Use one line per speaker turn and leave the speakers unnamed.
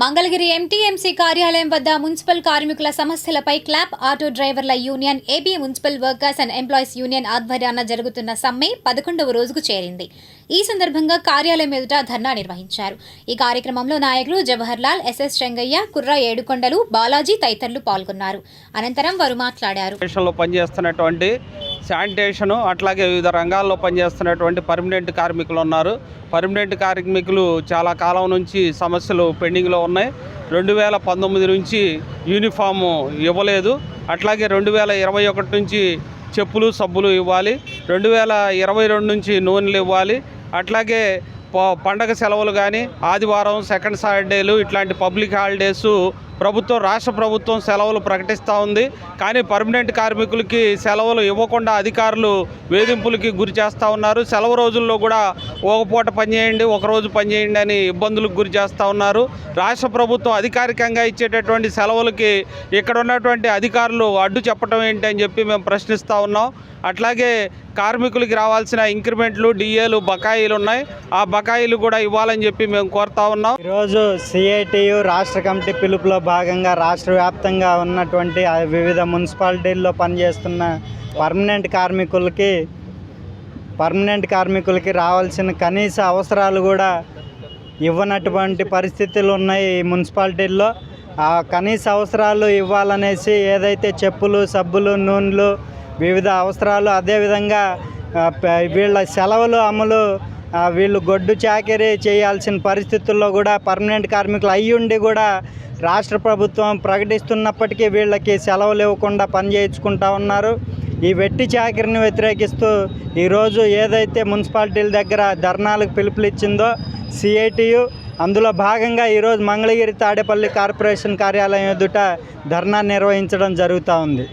Mangalagiri MTMC కార్యాలయం వద్ద municipal కార్మికుల సమస్యలపై క్లాప్ ఆటో డ్రైవర్ల union AB municipal workers and employees union ఆధ్వర్యాన జరుగుతున్న సమ్మె పదకొండవ రోజుకు చేరింది. ఈ సందర్భంగా కార్యాలయం ఎదుట ధర్నా నిర్వహించారు. ఈ కార్యక్రమంలో నాయకులు జవహర్ లాల్ ఎస్ఎస్ చెంగయ్య కుర్ర ఏడుకొండలు బాలాజీ తదితరులు పాల్గొన్నారు. అనంతరం వారు మాట్లాడారు.
పనిచేస్తున్నటువంటి శానిటేషను అట్లాగే వివిధ రంగాల్లో పనిచేస్తున్నటువంటి పర్మనెంట్ కార్మికులు ఉన్నారు. పర్మనెంట్ కార్మికులు చాలా కాలం నుంచి సమస్యలు పెండింగ్లో ఉన్నాయి. రెండు వేల పంతొమ్మిది నుంచి యూనిఫాము ఇవ్వలేదు. అట్లాగే రెండు వేల ఇరవై ఒకటి నుంచి చెప్పులు సబ్బులు ఇవ్వాలి. రెండు వేల ఇరవై రెండు నుంచి నూనెలు ఇవ్వాలి. అట్లాగే పండగ సెలవులు కానీ ఆదివారం సెకండ్ సాటర్డేలు ఇట్లాంటి పబ్లిక్ హాలిడేసు ప్రభుత్వం రాష్ట్ర ప్రభుత్వం సెలవులు ప్రకటిస్తూ ఉంది. కానీ పర్మనెంట్ కార్మికులకి సెలవులు ఇవ్వకుండా అధికారులు వేధింపులకి గురి చేస్తూ ఉన్నారు. సెలవు రోజుల్లో కూడా ఒక పూట పనిచేయండి ఒకరోజు పనిచేయండి అని ఇబ్బందులకు గురి చేస్తూ ఉన్నారు. రాష్ట్ర ప్రభుత్వం అధికారికంగా ఇచ్చేటటువంటి సెలవులకి ఇక్కడ ఉన్నటువంటి అధికారులు అడ్డు చెప్పడం ఏంటి అని చెప్పి మేము ప్రశ్నిస్తూ ఉన్నాం. అట్లాగే కార్మికులకి రావాల్సిన ఇంక్రిమెంట్లు డిఏలు బకాయిలు ఉన్నాయి. ఆ బకాయిలు కూడా ఇవ్వాలని చెప్పి మేము కోరుతా ఉన్నాం.
ఈరోజు సిఐటియు రాష్ట్ర కమిటీ పిలుపులో భాగంగా రాష్ట్ర వ్యాప్తంగా ఉన్నటువంటి వివిధ మున్సిపాలిటీల్లో పనిచేస్తున్న పర్మనెంట్ కార్మికులకి పర్మనెంట్ కార్మికులకి రావాల్సిన కనీస అవసరాలు కూడా ఇవ్వనటువంటి పరిస్థితులు ఉన్నాయి ఈ మున్సిపాలిటీల్లో. ఆ కనీస అవసరాలు ఇవ్వాలనేసి ఏదైతే చెప్పులు సబ్బులు నూనెలు వివిధ అవసరాలు అదేవిధంగా వీళ్ళ సెలవులు అమలు వీళ్ళు గొడ్డు చాకరీ చేయాల్సిన పరిస్థితుల్లో కూడా పర్మనెంట్ కార్మికులు అయ్యుండి కూడా రాష్ట్ర ప్రభుత్వం ప్రకటిస్తున్నప్పటికీ వీళ్ళకి సెలవులు ఇవ్వకుండా పనిచేయించుకుంటా ఉన్నారు. ఈ వెట్టి చాకరిని వ్యతిరేకిస్తూ ఈరోజు ఏదైతే మున్సిపాలిటీల దగ్గర ధర్నాలకు పిలుపులిచ్చిందో సిఐటియు అందులో భాగంగా ఈరోజు మంగళగిరి తాడేపల్లి కార్పొరేషన్ కార్యాలయం ఎదుట ధర్నా నిర్వహించడం జరుగుతూ ఉంది.